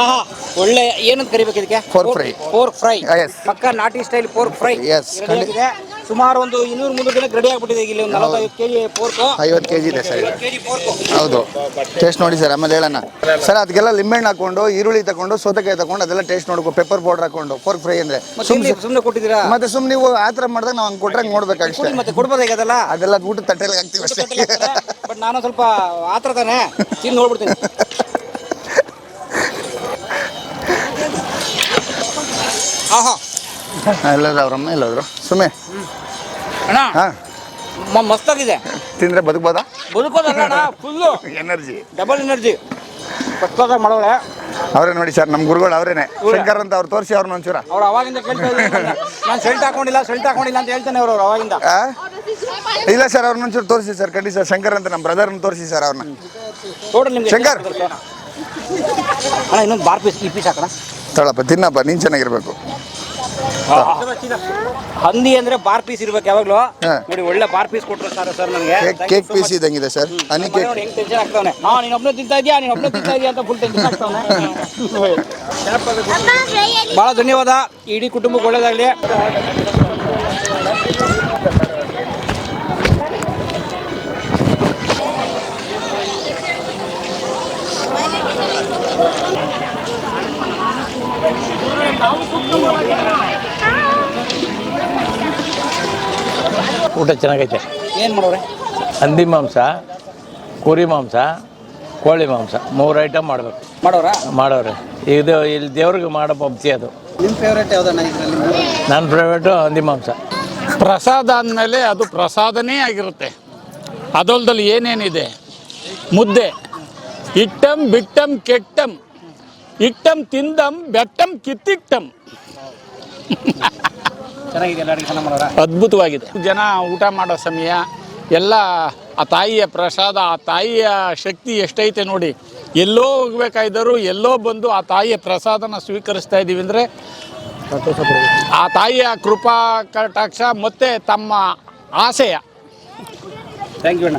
Speaker 2: ಆಹಾ ಒಳ್ಳೆ ಏನಂತ ಕರಿಬೇಕು ಇದಕ್ಕೆ?
Speaker 4: Pork
Speaker 2: fry pork
Speaker 4: fry yes
Speaker 2: ಪಕ್ಕಾ ನಾಟಿ ಸ್ಟೈಲ್ ಫೋರ್ ಫ್ರೈ
Speaker 4: ಎಸ್
Speaker 2: ಆಗಿದೆ? ಸುಮಾರು ಒಂದು ಇನ್ನೂರು ಮುನ್ನೂರು ಜನಕ್ಕೆ ರೆಡಿ ಆಗ್ಬಿಟ್ಟಿದೆ ಇಲ್ಲಿ ಒಂದು ನಲವತ್ತೈದು ಕೆಜಿ ಪೋರ್ಕು
Speaker 4: ಐವತ್ತು ಕೆ ಜಿ ಇದೆ ಸರ್. ಇದು.
Speaker 2: ಕೆಜಿ ಪೋರ್ಕ್
Speaker 4: ಹೌದು. ಟೇಸ್ಟ್ ನೋಡಿ ಸರ್ ಆಮೇಲೆ ಹೇಳೋಣ ಸರ್ ಅದಕ್ಕೆಲ್ಲ ಲಿಂಬೆಹಣ್ಣು ಹಾಕೊಂಡು ಈರುಳ್ಳಿ ತಗೊಂಡು ಸೌತೆಕಾಯಿ ತಗೊಂಡು ಅದೆಲ್ಲ ಟೇಸ್ಟ್ ನೋಡ್ಕೊ ಪೆಪ್ಪರ್ ಪೌಡರ್ ಹಾಕೊಂಡು ಫೋರ್ಕ್ ಫ್ರೈ ಅಂದ್ರೆ. ಸುಮ್ಮನೆ
Speaker 2: ಸುಮ್ಮನೆ ಕೊಟ್ಟಿದ್ದೀರಾ?
Speaker 4: ಮತ್ತೆ ಸುಮ್ಮನೆ ನೀವು ಆ ಥರ ಮಾಡಿದಾಗ ನಾವು ಹಂಗೆ ಕೊಟ್ರೆ ಹಂಗೆ ನೋಡ್ಬೇಕಷ್ಟೇ
Speaker 2: ಮತ್ತೆ ಕೊಡ್ಬೋದಾಗಲ್ಲ ಅದೆಲ್ಲ?
Speaker 4: ಅದೆಲ್ಲ ಊಟ ತಟ್ಟೆಲಿ ಹಾಕ್ತೀವಿ ಅಷ್ಟೇ.
Speaker 2: ಬಟ್ ನಾನು ಸ್ವಲ್ಪ ಆತರ ತಾನೆ. ತಿಂದು ನೋಡ್ಬಿಡ್ತೀನಿ. [LAUGHS] ಆಹಾ.
Speaker 4: ಎಲ್ಲದ ಅವ್ರಮ್ಮ ಎಲ್ಲಾದ್ರು ಸುಮ್ಮನೆ
Speaker 2: ಅಣ್ಣ
Speaker 4: ಹಾಂ.
Speaker 2: ಮ- ಮಸ್ತಾಗಿದೆ.
Speaker 4: ತಿಂದ್ರೆ ಬದುಕ್ಬೋದಾ?
Speaker 2: ಬದುಕೋದಲ್ಲ ಅಣ್ಣ ಫುಲ್ಲು
Speaker 4: ಎನರ್ಜಿ
Speaker 2: ಡಬಲ್ ಎನರ್ಜಿ ಫಸ್ಟಾಗಿ ಮಾಡೋಳೆ.
Speaker 4: ಅವರೇ ನೋಡಿ ಸರ್ ನಮ್ಮ ಗುರುಗಳು ಅವರೇನೆ. ಶಂಕರ್ ಅಂತ ಅವ್ರು ತೋರಿಸಿ ಅವ್ರನ್ನ ಒಂಚೂರ.
Speaker 2: ಅವ್ರು ಅವಾಗಿಂದ ಕೇಳ್ತಾ ನಾನು ಸೆಲ್ಟ್ ಹಾಕೊಂಡಿಲ್ಲ ಸೆಲ್ಟ್ ಹಾಕೊಂಡಿಲ್ಲ ಅಂತ ಹೇಳ್ತಾನೆ ಅವ್ರು ಅವಾಗಿಂದ.
Speaker 4: ಆ? ಇಲ್ಲ ಸರ್ ಅವ್ರನ್ನ ಒಂಚೂರು ತೋರಿಸಿ ಸರ್ ಖಂಡಿತ ಸರ್. ಶಂಕರ್ ಅಂತ ನಮ್ಮ ಬ್ರದರ್ನ ತೋರಿಸಿ ಸರ್ ಅವ್ರನ್ನ
Speaker 2: ಟೋಟಲ್ ನಿಮ್ಗೆ.
Speaker 4: ಶಂಕರ್.
Speaker 2: ಅಣ್ಣ ಇನ್ನೊಂದು ಬಾರ್ ಪೀಸ್ ಈ ಪೀಸ್ ಹಾಕೋಣ.
Speaker 4: ತಳಪ್ಪ ತಿನ್ನಪ್ಪ ನೀನು ಚೆನ್ನಾಗಿರ್ಬೇಕು.
Speaker 2: ಹಂದಿ ಅಂದ್ರೆ ಬಾರ್ ಪೀಸ್ ಇರ್ಬೇಕು ಯಾವಾಗ್ಲೂ. ನೋಡಿ ಒಳ್ಳೆ ಬಾರ್ ಪೀಸ್ ಕೊಟ್ರು ಸರ್ ಸರ್ ನನಗೆ
Speaker 4: ಕೇಕ್ ಕೇಕ್ ಪೀಸ್ ಇದ್ದಂಗಿದೆ ಸರ್. Honey cake.
Speaker 2: ಹೆಂಗ್ ಟೆನ್ಷನ್ ಆಗ್ತಾವನೆ? ಹಾ ನೀನ್ ಒಬ್ನೇ ತಿಂತಾ ಇದೀಯಾ? ನೀನ್ ಒಬ್ನೇ ತಿಂತಾ ಇದೀಯಾ ಅಂತ ಫುಲ್ ಟೆನ್ಷನ್ ಆಗ್ತಾವನೆ. ಬಹಳ ಧನ್ಯವಾದ. ಇಡೀ ಕುಟುಂಬಕ್ಕೆ ಒಳ್ಳೇದಾಗ್ಲಿ.
Speaker 14: ಊಟ ಚೆನ್ನಾಗೈತೆ.
Speaker 2: ಏನು ಮಾಡೋರೆ?
Speaker 14: ಹಂದಿ ಮಾಂಸ ಕುರಿ ಮಾಂಸ ಕೋಳಿ ಮಾಂಸ ಮೂರು ಐಟಮ್ ಮಾಡಬೇಕು.
Speaker 2: ಮಾಡೋರಾ?
Speaker 14: ಮಾಡೋರೆ. ಇದು ಇಲ್ಲಿ ದೇವ್ರಿಗೆ ಮಾಡೋ ಪಬ್ಜಿ ಅದು.
Speaker 2: ನಿಮ್ಮ ಫೇವ್ರೇಟ್ ಯಾವ್ದಣ್ಣ ಇದ್ರಲ್ಲಿ?
Speaker 14: ನನ್ನ ಪ್ರೈವೇಟು ಹಂದಿ ಮಾಂಸ.
Speaker 3: ಪ್ರಸಾದ ಅಂದಮೇಲೆ ಅದು ಪ್ರಸಾದನೇ ಆಗಿರುತ್ತೆ. ಅದಲ್ದಲ್ಲಿ ಏನೇನಿದೆ? ಮುದ್ದೆ. ಇಟ್ಟಂ ಬಿಟ್ಟಂ ಕೆಟ್ಟಂ. ಇಟ್ಟಂ ತಿಂದಂ ಬೆಟ್ಟಂ ಕಿತ್ತಿಟ್ಟಂ. [LAUGHS] ಅದ್ಭುತವಾಗಿದೆ. ಜನ ಊಟ ಮಾಡೋ ಸಮಯ ಎಲ್ಲ ಆ ತಾಯಿಯ ಪ್ರಸಾದ ಆ ತಾಯಿಯ ಶಕ್ತಿ ಎಷ್ಟೈತೆ ನೋಡಿ. ಎಲ್ಲೋ ಹೋಗ್ಬೇಕಾಯ್ದರು ಎಲ್ಲೋ ಬಂದು ಆ ತಾಯಿಯ ಪ್ರಸಾದನ ಸ್ವೀಕರಿಸ್ತಾ ಇದ್ದೀವಿ ಅಂದರೆ ಆ ತಾಯಿಯ ಕೃಪಾ ಕಟಾಕ್ಷ ಮತ್ತು ತಮ್ಮ ಆಸೆಯ.
Speaker 2: ಥ್ಯಾಂಕ್ ಯು ಅಣ್ಣ.